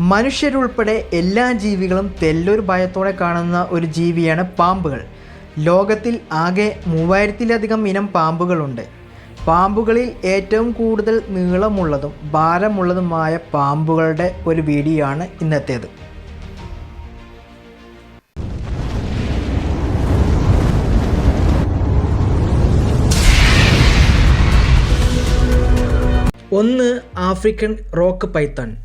മനുഷ്യരുൾപ്പെടെ എല്ലാ ജീവികളും തെല്ലൊരു ഭയത്തോടെ കാണുന്ന ഒരു ജീവിയാണ് പാമ്പുകൾ. ലോകത്തിൽ ആകെ മൂവായിരത്തിലധികം ഇനം പാമ്പുകളുണ്ട്. പാമ്പുകളിൽ ഏറ്റവും കൂടുതൽ നീളമുള്ളതും ഭാരമുള്ളതുമായ പാമ്പുകളുടെ ഒരു വീഡിയോ ആണ് ഇന്നത്തേത്. ഒന്ന് African rock python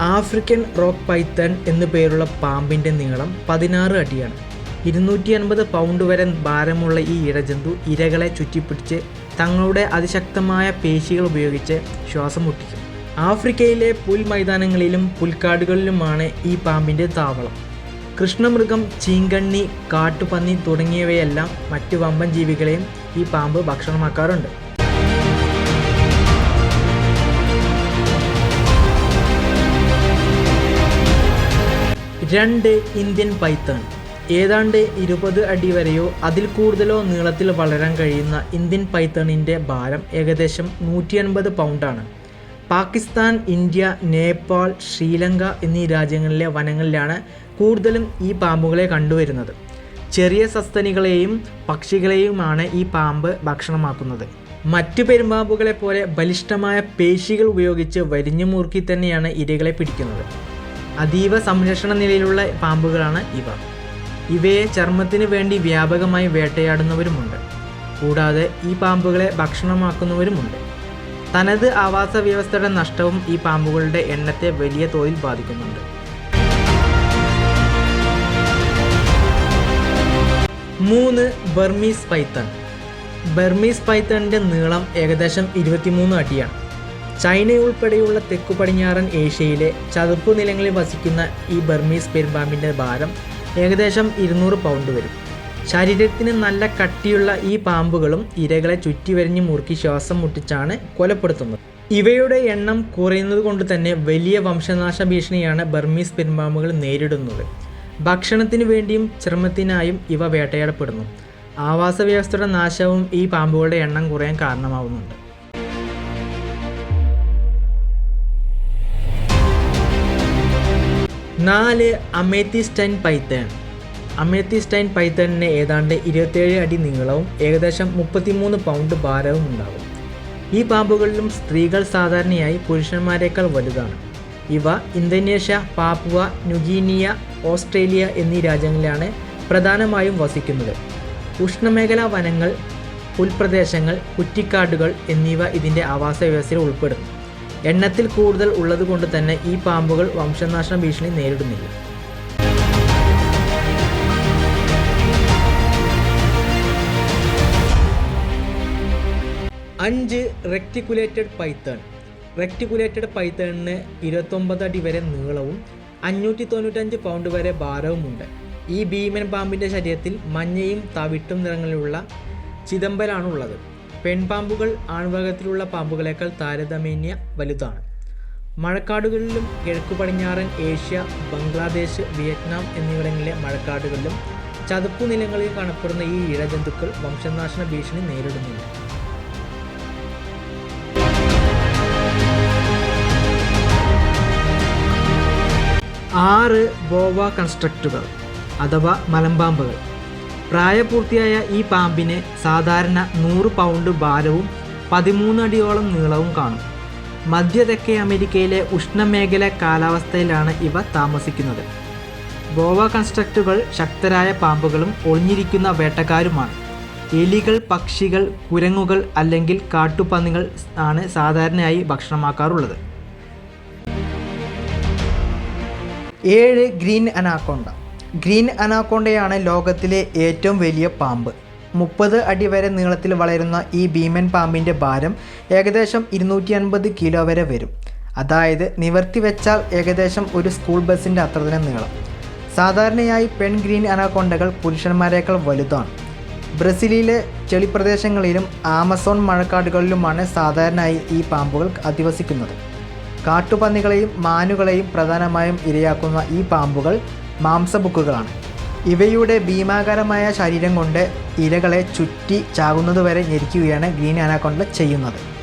African rock python എന്നു പേരുള്ള പാമ്പിന്റെ നീളം പതിനാറ് അടിയാണ്. ഇരുന്നൂറ്റി അൻപത് പൗണ്ട് വരെ ഭാരമുള്ള ഈ ഇഴജന്തു ഇരകളെ ചുറ്റിപ്പിടിച്ച് തങ്ങളുടെ അതിശക്തമായ പേശികൾ ഉപയോഗിച്ച് ശ്വാസം മുട്ടിക്കും. ആഫ്രിക്കയിലെ പുൽമൈതാനങ്ങളിലും പുൽക്കാടുകളിലുമാണ് ഈ പാമ്പിന്റെ താവളം. കൃഷ്ണമൃഗം ചീങ്കണ്ണി കാട്ടുപന്നി തുടങ്ങിയവയെല്ലാം മറ്റു വമ്പൻ ജീവികളെയും ഈ പാമ്പ് ഭക്ഷണമാക്കാറുണ്ട്. രണ്ട് ഇന്ത്യൻ പൈത്തൺ. ഏതാണ്ട് ഇരുപത് അടി വരെയോ അതിൽ കൂടുതലോ നീളത്തിൽ വളരാൻ കഴിയുന്ന ഇന്ത്യൻ പൈത്തണിന്റെ ഭാരം ഏകദേശം നൂറ്റി അൻപത് പൗണ്ടാണ്. പാകിസ്ഥാൻ ഇന്ത്യ നേപ്പാൾ ശ്രീലങ്ക എന്നീ രാജ്യങ്ങളിലെ വനങ്ങളിലാണ് കൂടുതലും ഈ പാമ്പുകളെ കണ്ടുവരുന്നത്. ചെറിയ സസ്തനികളെയും പക്ഷികളെയുമാണ് ഈ പാമ്പ് ഭക്ഷണമാക്കുന്നത്. മറ്റു പെരുമ്പാമ്പുകളെ പോലെ ബലിഷ്ഠമായ പേശികൾ ഉപയോഗിച്ച് വരിഞ്ഞു മുറുക്കി തന്നെയാണ് ഇരകളെ പിടിക്കുന്നത്. അതീവ സംരക്ഷണ നിലയിലുള്ള പാമ്പുകളാണ് ഇവ. ഇവയെ ചർമ്മത്തിന് വേണ്ടി വ്യാപകമായി വേട്ടയാടുന്നവരുമുണ്ട്. കൂടാതെ ഈ പാമ്പുകളെ ഭക്ഷണമാക്കുന്നവരുമുണ്ട്. തനത് ആവാസ വ്യവസ്ഥയുടെ നഷ്ടവും ഈ പാമ്പുകളുടെ എണ്ണത്തെ വലിയ തോതിൽ ബാധിക്കുന്നുണ്ട്. മൂന്ന് ബർമീസ് പൈത്തൺ. ബർമീസ് പൈത്തണിന്റെ നീളം ഏകദേശം ഇരുപത്തിമൂന്ന് അടിയാണ്. ചൈന ഉൾപ്പെടെയുള്ള തെക്കു പടിഞ്ഞാറൻ ഏഷ്യയിലെ ചതുപ്പ് നിലങ്ങളിൽ വസിക്കുന്ന ഈ ബർമീസ് പെരുമ്പാമ്പിന്റെ ഭാരം ഏകദേശം ഇരുന്നൂറ് പൗണ്ട് വരും. ശരീരത്തിന് നല്ല കട്ടിയുള്ള ഈ പാമ്പുകളും ഇരകളെ ചുറ്റിവരിഞ്ഞ് മുറുക്കി ശ്വാസം മുട്ടിച്ചാണ് കൊലപ്പെടുത്തുന്നത്. ഇവയുടെ എണ്ണം കുറയുന്നത് കൊണ്ട് തന്നെ വലിയ വംശനാശ ഭീഷണിയാണ് ബർമീസ് പെരുമ്പാമ്പുകൾ നേരിടുന്നത്. ഭക്ഷണത്തിനു വേണ്ടിയും ചർമ്മത്തിനായും ഇവ വേട്ടയാടപ്പെടുന്നു. ആവാസ വ്യവസ്ഥയുടെ നാശവും ഈ പാമ്പുകളുടെ എണ്ണം കുറയാൻ കാരണമാവുന്നുണ്ട്. നാല് അമേത്തിസ്റ്റൈൻ പൈത്തേൺ. അമേത്തിസ്റ്റൈൻ പൈത്തേണിന് ഏതാണ്ട് ഇരുപത്തേഴ് അടി നീളവും ഏകദേശം മുപ്പത്തിമൂന്ന് പൗണ്ട് ഭാരവും ഉണ്ടാകും. ഈ പാമ്പുകളിലും സ്ത്രീകൾ സാധാരണയായി പുരുഷന്മാരെക്കാൾ വലുതാണ്. ഇവ ഇന്തോനേഷ്യ പാപ്പുവ ന്യൂഗീനിയ ഓസ്ട്രേലിയ എന്നീ രാജ്യങ്ങളിലാണ് പ്രധാനമായും വസിക്കുന്നത്. ഉഷ്ണമേഖലാ വനങ്ങൾ പുൽപ്രദേശങ്ങൾ കുറ്റിക്കാടുകൾ എന്നിവ ഇതിന്റെ ആവാസ വ്യവസ്ഥയിൽ ഉൾപ്പെടുന്നു. എണ്ണത്തിൽ കൂടുതൽ ഉള്ളതുകൊണ്ട് തന്നെ ഈ പാമ്പുകൾ വംശനാശന ഭീഷണി നേരിടുന്നില്ല. അഞ്ച് റെക്ടിക്കുലേറ്റഡ് പൈത്തേൺ. റെക്ടിക്കുലേറ്റഡ് പൈത്തേണിന് ഇരുപത്തൊമ്പത് അടി വരെ നീളവും അഞ്ഞൂറ്റി തൊണ്ണൂറ്റഞ്ച് പൗണ്ട് വരെ ഭാരവുമുണ്ട്. ഈ ഭീമൻ പാമ്പിന്റെ ശരീരത്തിൽ മഞ്ഞയും തവിട്ടും നിറങ്ങളിലുള്ള ചിദംബരാണുള്ളത് പെൺപാമ്പുകൾ ആൺവർഗത്തിലുള്ള പാമ്പുകളേക്കാൾ താരതമ്യേന വലുതാണ്. മഴക്കാടുകളിലും കിഴക്കു പടിഞ്ഞാറൻ ഏഷ്യ ബംഗ്ലാദേശ് വിയറ്റ്നാം എന്നിവിടങ്ങളിലെ മഴക്കാടുകളിലും ചതുപ്പു നിലങ്ങളിൽ കാണപ്പെടുന്ന ഈ ഇഴജന്തുക്കൾ വംശനാശന ഭീഷണി നേരിടുന്നില്ല. ആറ് ബോവ കൺസ്ട്രക്റ്റുകൾ അഥവാ മലമ്പാമ്പുകൾ. പ്രായപൂർത്തിയായ ഈ പാമ്പിന് സാധാരണ നൂറ് പൗണ്ട് ഭാരവും പതിമൂന്ന് അടിയോളം നീളവും കാണും. മധ്യ തെക്കേ അമേരിക്കയിലെ ഉഷ്ണമേഖല കാലാവസ്ഥയിലാണ് ഇവ താമസിക്കുന്നത്. ഗോവ കൺസ്ട്രക്റ്റുകൾ ശക്തരായ പാമ്പുകളും ഒളിഞ്ഞിരിക്കുന്ന വേട്ടക്കാരുമാണ്. എലികൾ പക്ഷികൾ കുരങ്ങുകൾ അല്ലെങ്കിൽ കാട്ടുപന്നികൾ ആണ് സാധാരണയായി ഭക്ഷണമാക്കാറുള്ളത്. ഏഴ് ഗ്രീൻ അനാക്കോണ്ട. ഗ്രീൻ അനാക്കോണ്ടയാണ് ലോകത്തിലെ ഏറ്റവും വലിയ പാമ്പ്. മുപ്പത് അടി വരെ നീളത്തിൽ വളരുന്ന ഈ ഭീമൻ പാമ്പിന്റെ ഭാരം ഏകദേശം ഇരുന്നൂറ്റി അൻപത് കിലോ വരെ വരും. അതായത് നിവർത്തി വെച്ചാൽ ഏകദേശം ഒരു സ്കൂൾ ബസ്സിന്റെ അത്ര തന്നെ നീളം. സാധാരണയായി പെൺ ഗ്രീൻ അനാക്കോണ്ടകൾ പുരുഷന്മാരേക്കാൾ വലുതാണ്. ബ്രസീലിലെ ചെളിപ്രദേശങ്ങളിലും ആമസോൺ മഴക്കാടുകളിലുമാണ് സാധാരണയായി ഈ പാമ്പുകൾ അധിവസിക്കുന്നത്. കാട്ടുപന്നികളെയും മാനുകളെയും പ്രധാനമായും ഇരയാക്കുന്ന ഈ പാമ്പുകൾ മാംസബുക്കുകളാണ് ഇവയുടെ ഭീമാകാരമായ ശരീരം കൊണ്ട് ഇരകളെ ചുറ്റി ചാകുന്നതുവരെ ഞെരിക്കുകയാണ് ഗ്രീൻ അനാക്കൊണ്ട ചെയ്യുന്നത്.